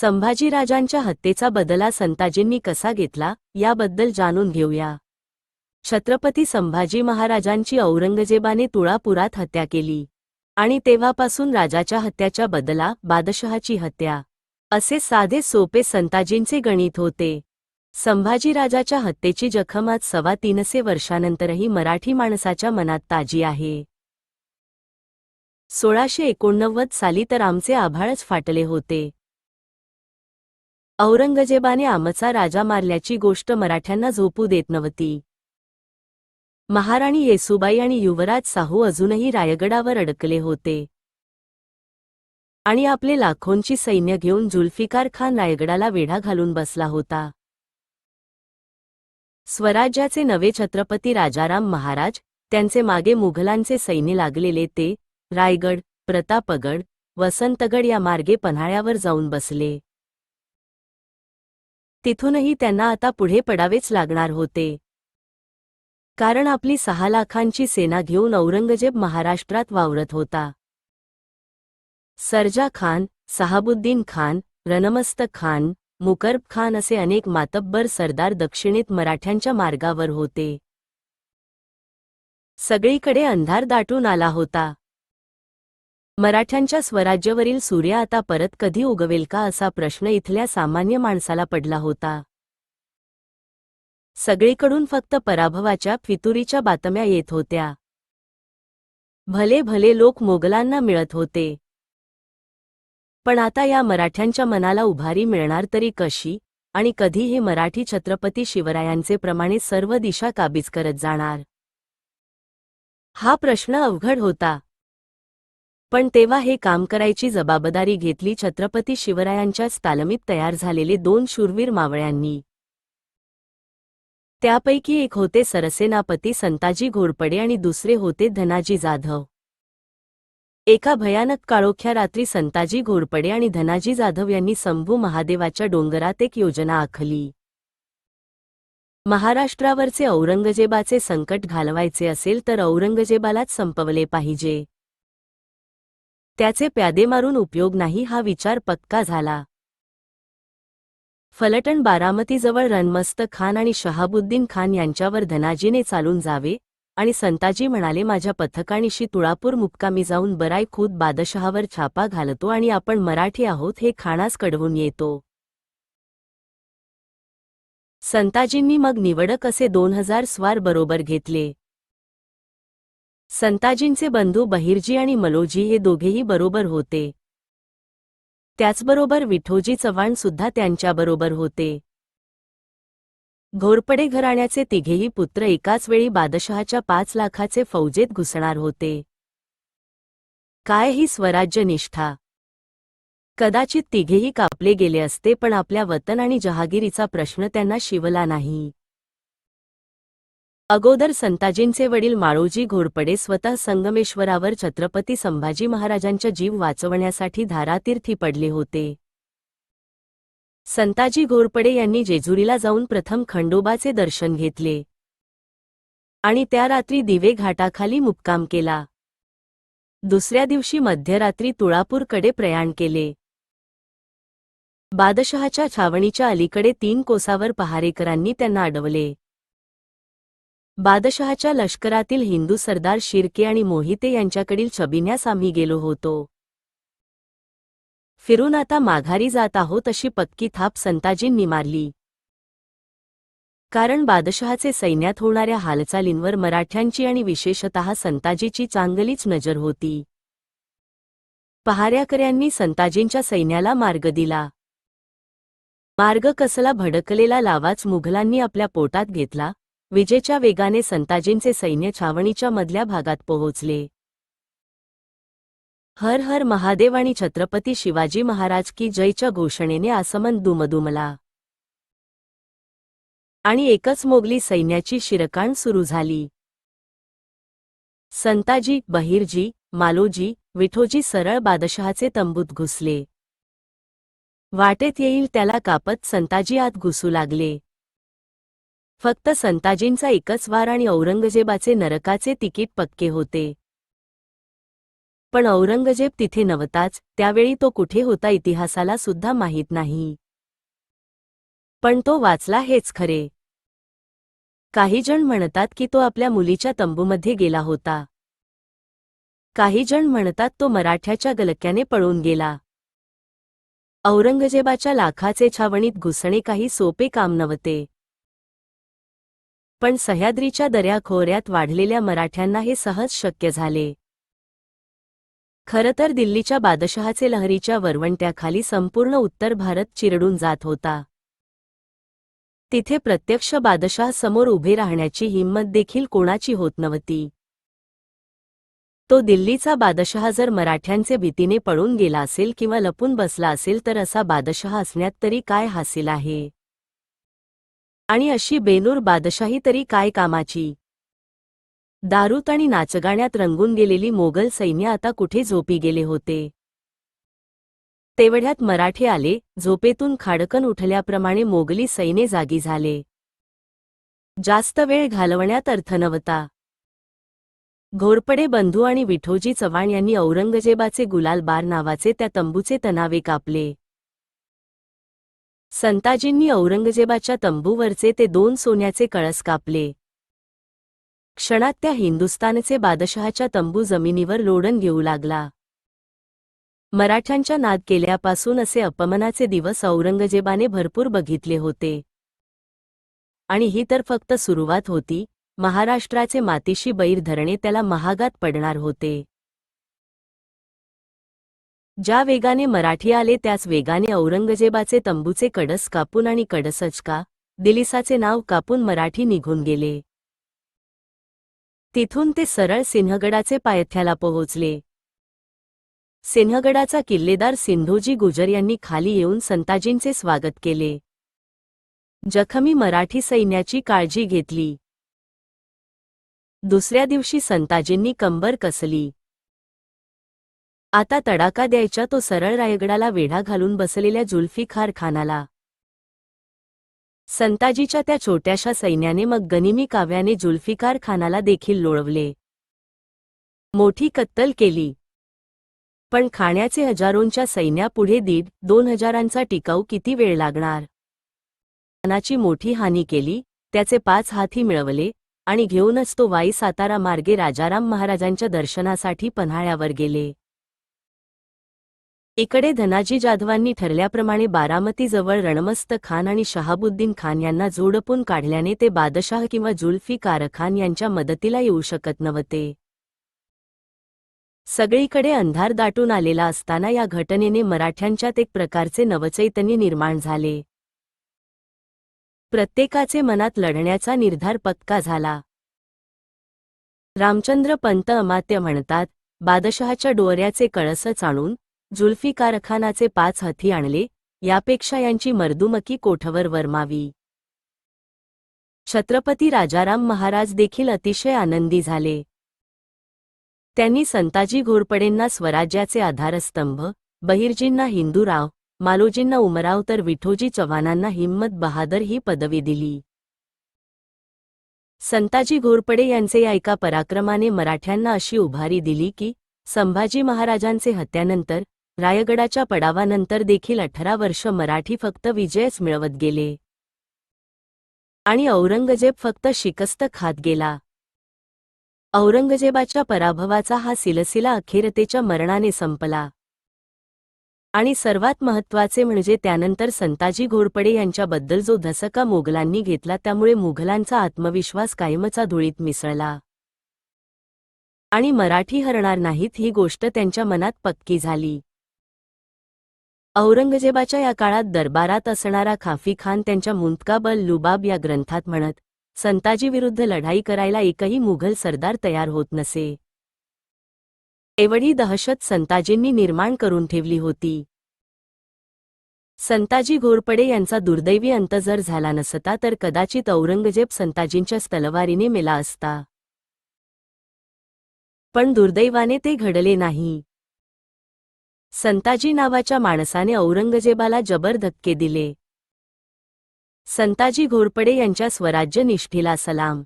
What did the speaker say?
संभाजीराजांच्या हत्येचा बदला संताजींनी कसा घेतला याबद्दल जाणून घेऊया. छत्रपती संभाजी महाराजांची औरंगजेबाने तुळापुरात हत्या केली. आणि तेव्हापासून राजाच्या हत्याच्या बदला बादशहाची हत्या. असे साधे सोपे संताजींचे गणित होते. संभाजीराजाच्या हत्येची जखम आज सव्वा तीनशे वर्षानंतरही मराठी माणसाच्या मनात ताजी आहे. सोळाशे एकोणनव्वद साली तर आमचे आभाळच फाटले होते. औरंगजेबाने आमचा राजा मारल्याची गोष्ट मराठ्यांना झोपू देत नव्हती. महाराणी येसुबाई आणि युवराज साहू अजूनही रायगडावर अडकले होते. आणि आपले लाखोंची सैन्य घेऊन जुल्फिकार खान रायगडाला वेढा घालून बसला होता. स्वराज्याचे नवे छत्रपती राजाराम महाराज त्यांचे मागे मुघलांचे सैन्य लागलेले ते रायगड प्रतापगड वसंतगड या मार्गे पन्हाळ्यावर जाऊन बसले. तिथूनही त्यांना आता पुढे पडावेच लागणार होते. कारण आपली सहा लाखांची सेना घेऊन औरंगजेब महाराष्ट्रात वावरत होता. सरजा खान सहाबुद्दीन खान रणमस्त खान मुकर्ब खान असे अनेक मातब्बर सरदार दक्षिणेत मराठ्यांच्या मार्गावर होते. सगळीकडे अंधार दाटून आला होता. मराठ्यांच्या स्वराज्यावरील सूर्य आता परत कधी उगवेल का असा प्रश्न इथल्या सामान्य माणसाला पडला होता. सगळीकडून फक्त पराभवाच्या फितुरीच्या बातम्या येत होत्या. भले भले लोक मोगलांना मिळत होते. पण आता या मराठ्यांच्या मनाला उभारी मिळणार तरी कशी आणि कधी हे मराठी छत्रपती शिवरायांचे प्रमाणे सर्व दिशा काबीज करत जाणार? हा प्रश्न अवघड होता. पण तेव्हा हे काम करायची जबाबदारी घेतली छत्रपती शिवरायांच्याच तालमीत तयार झालेले दोन शूरवीर मावळ्यांनी. त्यापैकी एक होते सरसेनापती संताजी घोरपडे आणि दुसरे होते धनाजी जाधव. एका भयानक काळोख्या रात्री संताजी घोरपडे आणि धनाजी जाधव यांनी संभू महादेवाच्या डोंगरात एक योजना आखली. महाराष्ट्रावरचे औरंगजेबाचे संकट घालवायचे असेल तर औरंगजेबालाच संपवले पाहिजे. त्याचे प्यादे मारून उपयोग नाही हा विचार पक्का झाला. फलटण बारामतीजवळ रणमस्त खान आणि शहाबुद्दीन खान यांच्यावर धनाजीने चालून जावे आणि संताजी म्हणाले माझ्या पथकानिशी तुळापूर मुक्कामी जाऊन बराय खुद बादशहावर छापा घालतो आणि आपण मराठी आहोत हे खाणास कडवून येतो. संताजींनी मग निवडक असे दोन हजार स्वार बरोबर घेतले. संताजींचे बंधू बहिर्जी आणि मलोजी हे दोघेही बरोबर होते. त्याचबरोबर विठोजी चव्हाण सुद्धा त्यांच्याबरोबर होते. घोरपडे घराण्याचे तिघेही पुत्र एकाच वेळी बादशहाच्या पाच लाखाचे फौजेत घुसणार होते. काय ही स्वराज्य निष्ठा कदाचित तिघेही कापले गेले असते पण आपल्या वतन आणि जहागिरीचा प्रश्न त्यांना शिवला नाही. अगोदर संताजींचे वडील माळोजी घोरपडे स्वतः संगमेश्वरावर छत्रपती संभाजी महाराजांच्या जीव वाचवण्यासाठी धारातीर्थी पडले होते. संताजी घोरपडे यांनी जेजुरीला जाऊन प्रथम खंडोबाचे दर्शन घेतले. आणि त्या रात्री दिवे घाटाखाली मुक्काम केला. दुसऱ्या दिवशी मध्यरात्री तुळापूरकडे प्रयाण केले. बादशहाच्या छावणीच्या अलीकडे तीन कोसावर पहारेकरांनी त्यांना अडवले. बादशहाच्या लष्करातील हिंदू सरदार शिर्के आणि मोहिते यांच्याकडील छबिन्यास आम्ही गेलो होतो. फिरून आता माघारी जात आहोत अशी पक्की थाप संताजींनी मारली. कारण बादशहाचे सैन्यात होणाऱ्या हालचालींवर मराठ्यांची आणि विशेषतः संताजीची चांगलीच नजर होती. पहाऱ्याकऱ्यांनी संताजींच्या सैन्याला मार्ग दिला. मार्ग कसला भडकलेला लावाच मुघलांनी आपल्या पोटात घेतला विजेच्या वेगाने संताजींचे सैन्य छावणीच्या मधल्या भागात पोहोचले. हर हर महादेव आणि छत्रपती शिवाजी महाराज की जयच्या घोषणेने आसमन दुमदुमला. आणि एकच मोगली सैन्याची शिरकाण सुरू झाली. संताजी बहिरजी मालोजी विठोजी सरळ बादशहाचे तंबूत घुसले. वाटेत येईल त्याला कापत संताजी आत घुसू लागले. फक्त संताजींचा एकच वार आणि औरंगजेबाचे नरकाचे तिकीट पक्के होते. पण औरंगजेब तिथे नव्हताच त्यावेळी तो कुठे होता इतिहासाला सुद्धा माहीत नाही. पण तो वाचला हेच खरे. काही जण म्हणतात की तो आपल्या मुलीच्या तंबूमध्ये गेला होता. काही जण म्हणतात तो मराठ्याच्या गलक्याने पळून गेला. औरंगजेबाच्या लाखाचे छावणीत घुसणे काही सोपे काम नव्हते. पण सह्याद्रीच्या दऱ्याखोऱ्यात वाढलेल्या मराठ्यांना हे सहज शक्य झाले. खरं तर दिल्लीच्या बादशहाचे लहरीच्या वरवंट्याखाली संपूर्ण उत्तर भारत चिरडून जात होता. तिथे प्रत्यक्ष बादशाह समोर उभे राहण्याची हिंमत देखील कोणाची होत नव्हती. तो दिल्लीचा बादशहा जर मराठ्यांचे भीतीने पळून गेला असेल किंवा लपून बसला असेल तर असा बादशहा असण्यात तरी काय हासिल आहे? आणि अशी बेनूर बादशाही तरी काय कामाची? दारूत आणि नाचगाण्यात रंगून गेलेली मोगल सैन्य आता कुठे झोपी गेले होते? तेवढ्यात मराठे आले झोपेतून खाडकन उठल्याप्रमाणे मोगली सैन्य जागी झाले. जास्त वेळ घालवण्यात अर्थ नव्हता. घोरपडे बंधू आणि विठोजी चव्हाण यांनी औरंगजेबाचे गुलाल बार नावाचे त्या तंबूचे तणावे कापले. संताजींनी औरंगजेबाच्या तंबूवरचे ते दोन सोन्याचे कळस कापले. क्षणात त्या हिंदुस्तानचे बादशहाच्या तंबू जमिनीवर लोडण घेऊ लागला. मराठ्यांच्या नाद केल्यापासून असे अपमानाचे दिवस औरंगजेबाने भरपूर बघितले होते. आणि ही तर फक्त सुरुवात होती महाराष्ट्राचे मातीशी बैर धरणे त्याला महागात पडणार होते. ज्या वेगाने मराठी आले त्याच वेगाने औरंगजेबाचे तंबूचे कडस कापून आणि कडसचका दिलिसाचे नाव कापून मराठी निघून गेले. तिथून ते सरळ सिंहगडाचे पायथ्याला पोहोचले. सिंहगडाचा किल्लेदार सिंधोजी गुजर यांनी खाली येऊन संताजींचे स्वागत केले. जखमी मराठी सैन्याची काळजी घेतली. दुसऱ्या दिवशी संताजींनी कंबर कसली. आता तडाका द्यायचा तो सरळ रायगडाला वेढा घालून बसलेल्या जुल्फिकार खानाला संताजीच्या त्या छोट्याशा सैन्याने मग गनिमी काव्याने जुल्फिकार खानाला देखील लोळवले. मोठी कत्तल केली. पण खाण्याचे हजारोंच्या सैन्यापुढे दीड दोन हजारांचा टिकाऊ किती वेळ लागणार? खानाची मोठी हानी केली त्याचे पाच हाती मिळवले आणि घेऊनच तो वाई सातारा मार्गे राजाराम महाराजांच्या दर्शनासाठी पन्हाळ्यावर गेले. इकडे धनाजी जाधवांनी ठरल्याप्रमाणे बारामतीजवळ रणमस्त खान आणि शहाबुद्दीन खान यांना जोडपून काढल्याने ते बादशाह किंवा जुल्फी खान यांच्या मदतीला येऊ शकत नव्हते. सगळीकडे अंधार दाटून आलेला असताना या घटनेने मराठ्यांच्यात एक प्रकारचे नवचैतन्य निर्माण झाले. प्रत्येकाचे मनात लढण्याचा निर्धार पक्का झाला. रामचंद्र पंत अमात्य म्हणतात बादशहाच्या डोऱ्याचे कळसच जुल्फी कारखानाचे पाच हथी आणले यापेक्षा यांची मर्दुमकी कोठवर वर्मावी. छत्रपती राजाराम महाराज देखील अतिशय आनंदी झाले. त्यांनी संताजी घोरपडेंना स्वराज्याचे आधारस्तंभ बहिर्जींना हिंदूराव मालोजींना उमराव तर विठोजी चव्हाणांना हिम्मत बहादर ही पदवी दिली. संताजी घोरपडे यांचे या एका पराक्रमाने मराठ्यांना अशी उभारी दिली की संभाजी महाराजांचे हत्यानंतर रायगडाच्या पडावानंतर देखील अठरा वर्ष मराठी फक्त विजयच मिळवत गेले. आणि औरंगजेब फक्त शिकस्त खात गेला. औरंगजेबाच्या पराभवाचा हा सिलसिला अखेरतेच्या मरणाने संपला. आणि सर्वात महत्त्वाचे म्हणजे त्यानंतर संताजी घोरपडे यांच्याबद्दल जो धसका मोगलांनी घेतला त्यामुळे मुघलांचा आत्मविश्वास कायमचा धुळीत मिसळला. आणि मराठी हरणार नाहीत ही गोष्ट त्यांच्या मनात पक्की झाली. औरंगजेबाच्या या काळात दरबारात असणारा खाफी खान त्यांच्या मुंतकाबल लुबाब या ग्रंथात म्हणत संताजीविरुद्ध लढाई करायला एकही मुघल सरदार तयार होत नसे. एवढी दहशत संताजींनी निर्माण करून ठेवली होती. संताजी घोरपडे यांचा दुर्दैवी अंत जर झाला नसता तर कदाचित औरंगजेब संताजींच्या तलवारीने मेला असता. पण दुर्दैवाने ते घडले नाही. संताजी नावाच्या माणसाने औरंगजेबाला जबर धक्के दिले. संताजी घोरपडे यांच्या स्वराज्य निष्ठीला सलाम.